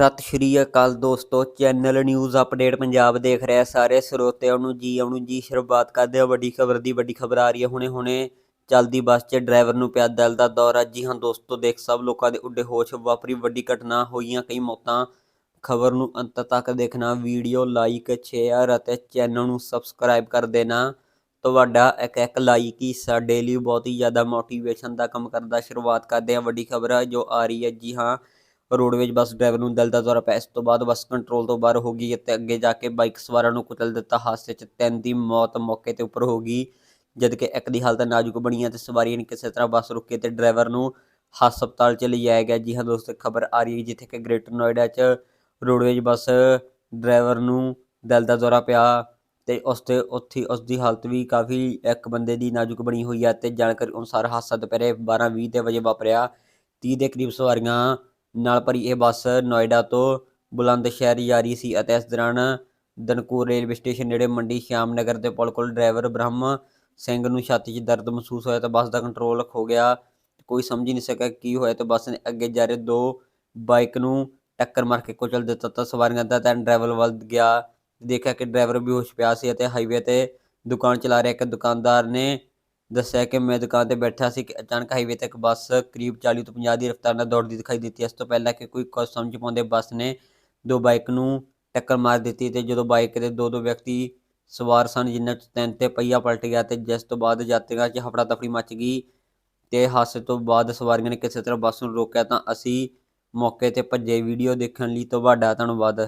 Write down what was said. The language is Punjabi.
ਸਤਿ ਸ਼੍ਰੀ ਅਕਾਲ ਦੋਸਤੋ ਚੈਨਲ ਨਿਊਜ਼ ਅਪਡੇਟ ਪੰਜਾਬ ਦੇਖ ਰਿਹਾ ਸਾਰੇ ਸਰੋਤਿਆਂ ਨੂੰ ਜੀ ਆਉਣ ਜੀ ਸ਼ੁਰੂਆਤ ਕਰਦੇ ਹਾਂ। ਵੱਡੀ ਖਬਰ ਦੀ ਵੱਡੀ ਖਬਰ ਆ ਰਹੀ ਹੈ। ਹੁਣੇ ਹੁਣੇ ਚਲਦੀ ਬੱਸ 'ਚ ਡਰਾਈਵਰ ਨੂੰ ਪਿਆ ਦਿਲ ਦਾ ਦੌਰਾ। ਜੀ ਹਾਂ ਦੋਸਤੋ, ਦੇਖ ਸਭ ਲੋਕਾਂ ਦੇ ਉੱਡੇ ਹੋਸ਼। ਵਾਪਰੀ ਵੱਡੀ ਘਟਨਾ ਹੋਈਆਂ ਕਈ ਮੌਤਾਂ। ਖਬਰ ਨੂੰ ਅੰਤ ਤੱਕ ਦੇਖਣਾ, ਵੀਡੀਓ ਲਾਈਕ ਸ਼ੇਅਰ ਅਤੇ ਚੈਨਲ ਨੂੰ ਸਬਸਕ੍ਰਾਈਬ ਕਰ ਦੇਣਾ। ਤੁਹਾਡਾ ਇੱਕ ਇੱਕ ਲਾਈਕ ਹੀ ਸਾਡੇ ਲਈ ਬਹੁਤ ਹੀ ਜ਼ਿਆਦਾ ਮੋਟੀਵੇਸ਼ਨ ਦਾ ਕੰਮ ਕਰਦਾ ਸ਼ੁਰੂਆਤ ਕਰਦੇ ਹਾਂ। ਵੱਡੀ ਖਬਰ ਜੋ ਆ ਰਹੀ ਹੈ। ਜੀ ਹਾਂ ਰੋਡਵੇਜ ਬੱਸ ਡਰਾਈਵਰ ਨੂੰ ਦਿਲ ਦਾ ਦੌਰਾ ਪਿਆ ਇਸ ਤੋਂ ਬਾਅਦ ਬੱਸ ਕੰਟਰੋਲ ਤੋਂ ਬਾਹਰ ਹੋ ਗਈ ਅਤੇ ਅੱਗੇ ਜਾ ਕੇ ਬਾਈਕ ਸਵਾਰਾਂ ਨੂੰ ਕੁਚਲ ਦਿੱਤਾ। ਹਾਦਸੇ 'ਚ ਤਿੰਨ ਦੀ ਮੌਤ ਮੌਕੇ ਤੇ ਉੱਪਰ ਹੋ ਗਈ, ਜਦਕਿ ਇੱਕ ਦੀ ਹਾਲਤ ਨਾਜ਼ੁਕ ਬਣੀ ਹੈ ਤੇ ਸਵਾਰੀਆਂ ਨੇ ਕਿਸੇ ਤਰ੍ਹਾਂ ਬੱਸ ਰੁਕੀ ਤੇ ਡਰਾਈਵਰ ਨੂੰ ਹਸਪਤਾਲ 'ਚ ਲਿਜਾਇਆ ਗਿਆ। ਜੀ ਹਾਂ ਦੋਸਤੋ ਖਬਰ ਆ ਰਹੀ ਹੈ ਜਿੱਥੇ ਕਿ ਗ੍ਰੇਟਰ ਨੋਇਡਾ 'ਚ ਰੋਡਵੇਜ ਬੱਸ ਡਰਾਈਵਰ ਨੂੰ ਦਿਲ ਦਾ ਦੌਰਾ ਪਿਆ ਤੇ ਉਸ ਤੇ ਉੱਥੇ ਉਸ ਦੀ ਹਾਲਤ ਵੀ ਕਾਫੀ ਇੱਕ ਬੰਦੇ ਦੀ ਨਾਜ਼ੁਕ ਬਣੀ ਹੋਈ ਹੈ ਤੇ ਜਾਣਕਾਰੀ ਅਨੁਸਾਰ ਹਾਦਸਾ ਦੁਪਹਿਰੇ 12:20 ਦੇ ਵਜੇ ਵਾਪਰਿਆ। 30 ਦੇ ਕਰੀਬ ਸਵਾਰੀਆਂ ਨਾਲ ਭਰੀ ਇਹ ਬੱਸ ਨੋਇਡਾ ਤੋਂ ਬੁਲੰਦ ਸ਼ਹਿਰ ਜਾ ਰਹੀ ਸੀ ਅਤੇ ਇਸ ਦੌਰਾਨ ਦਨਕੂਰ ਰੇਲਵੇ ਸਟੇਸ਼ਨ ਨੇੜੇ ਮੰਡੀ ਸ਼ਿਆਮ ਨਗਰ ਦੇ ਪੁਲ ਕੋਲ ਡਰਾਈਵਰ ਬ੍ਰਹਮ ਸਿੰਘ ਨੂੰ ਛਾਤੀ 'ਚ ਦਰਦ ਮਹਿਸੂਸ ਹੋਇਆ ਤਾਂ ਬੱਸ ਦਾ ਕੰਟਰੋਲ ਖੋ ਗਿਆ। ਕੋਈ ਸਮਝ ਹੀ ਨਹੀਂ ਸਕਿਆ ਕੀ ਹੋਇਆ ਤੇ ਬੱਸ ਨੇ ਅੱਗੇ ਜਾ ਰਹੇ ਦੋ ਬਾਈਕ ਨੂੰ ਟੱਕਰ ਮਾਰ ਕੇ ਕੁਚਲ ਦਿੱਤਾ ਤਾਂ ਸਵਾਰੀਆਂ ਦਾ ਧਿਆਨ ਡਰਾਈਵਰ ਵੱਲ ਗਿਆ। ਦੇਖਿਆ ਕਿ ਡਰਾਈਵਰ ਬੇਹੋਸ਼ ਪਿਆ ਸੀ ਅਤੇ ਹਾਈਵੇ ਤੇ ਦੁਕਾਨ ਚਲਾ ਰਿਹਾ। ਇੱਕ ਦੁਕਾਨਦਾਰ ਨੇ ਦੱਸਿਆ ਕਿ ਮੈਂ ਦੁਕਾਨ ਤੇ ਬੈਠਾ ਸੀ ਕਿ ਅਚਾਨਕ ਹਾਈਵੇ ਤੇ ਇੱਕ ਬੱਸ ਕਰੀਬ 40 ਤੋਂ 50 ਦੀ ਰਫ਼ਤਾਰ ਨਾਲ ਦੌੜਦੀ ਦਿਖਾਈ ਦਿੱਤੀ। ਇਸ ਤੋਂ ਪਹਿਲਾਂ ਕਿ ਕੋਈ ਕੁਝ ਸਮਝ ਪਾਉਂਦੇ ਬੱਸ ਨੇ ਦੋ ਬਾਈਕ ਨੂੰ ਟੱਕਰ ਮਾਰ ਦਿੱਤੀ ਤੇ ਜਦੋਂ ਬਾਈਕ ਦੇ ਦੋ ਦੋ ਵਿਅਕਤੀ ਸਵਾਰ ਸਨ ਜਿਨ੍ਹਾਂ 'ਚ ਤਿੰਨ ਤੇ ਪਹੀਆ ਪਲਟ ਗਿਆ ਤੇ ਜਿਸ ਤੋਂ ਬਾਅਦ ਯਾਤਰੀਆਂ 'ਚ ਹਫੜਾ ਤਫੜੀ ਮਚ ਗਈ ਤੇ ਹਾਦਸੇ ਤੋਂ ਬਾਅਦ ਸਵਾਰੀਆਂ ਨੇ ਕਿਸੇ ਤਰ੍ਹਾਂ ਬੱਸ ਨੂੰ ਰੋਕਿਆ ਤਾਂ ਅਸੀਂ ਮੌਕੇ ਤੇ ਭੱਜੇ। ਵੀਡੀਓ ਦੇਖਣ ਲਈ ਤੁਹਾਡਾ ਧੰਨਵਾਦ।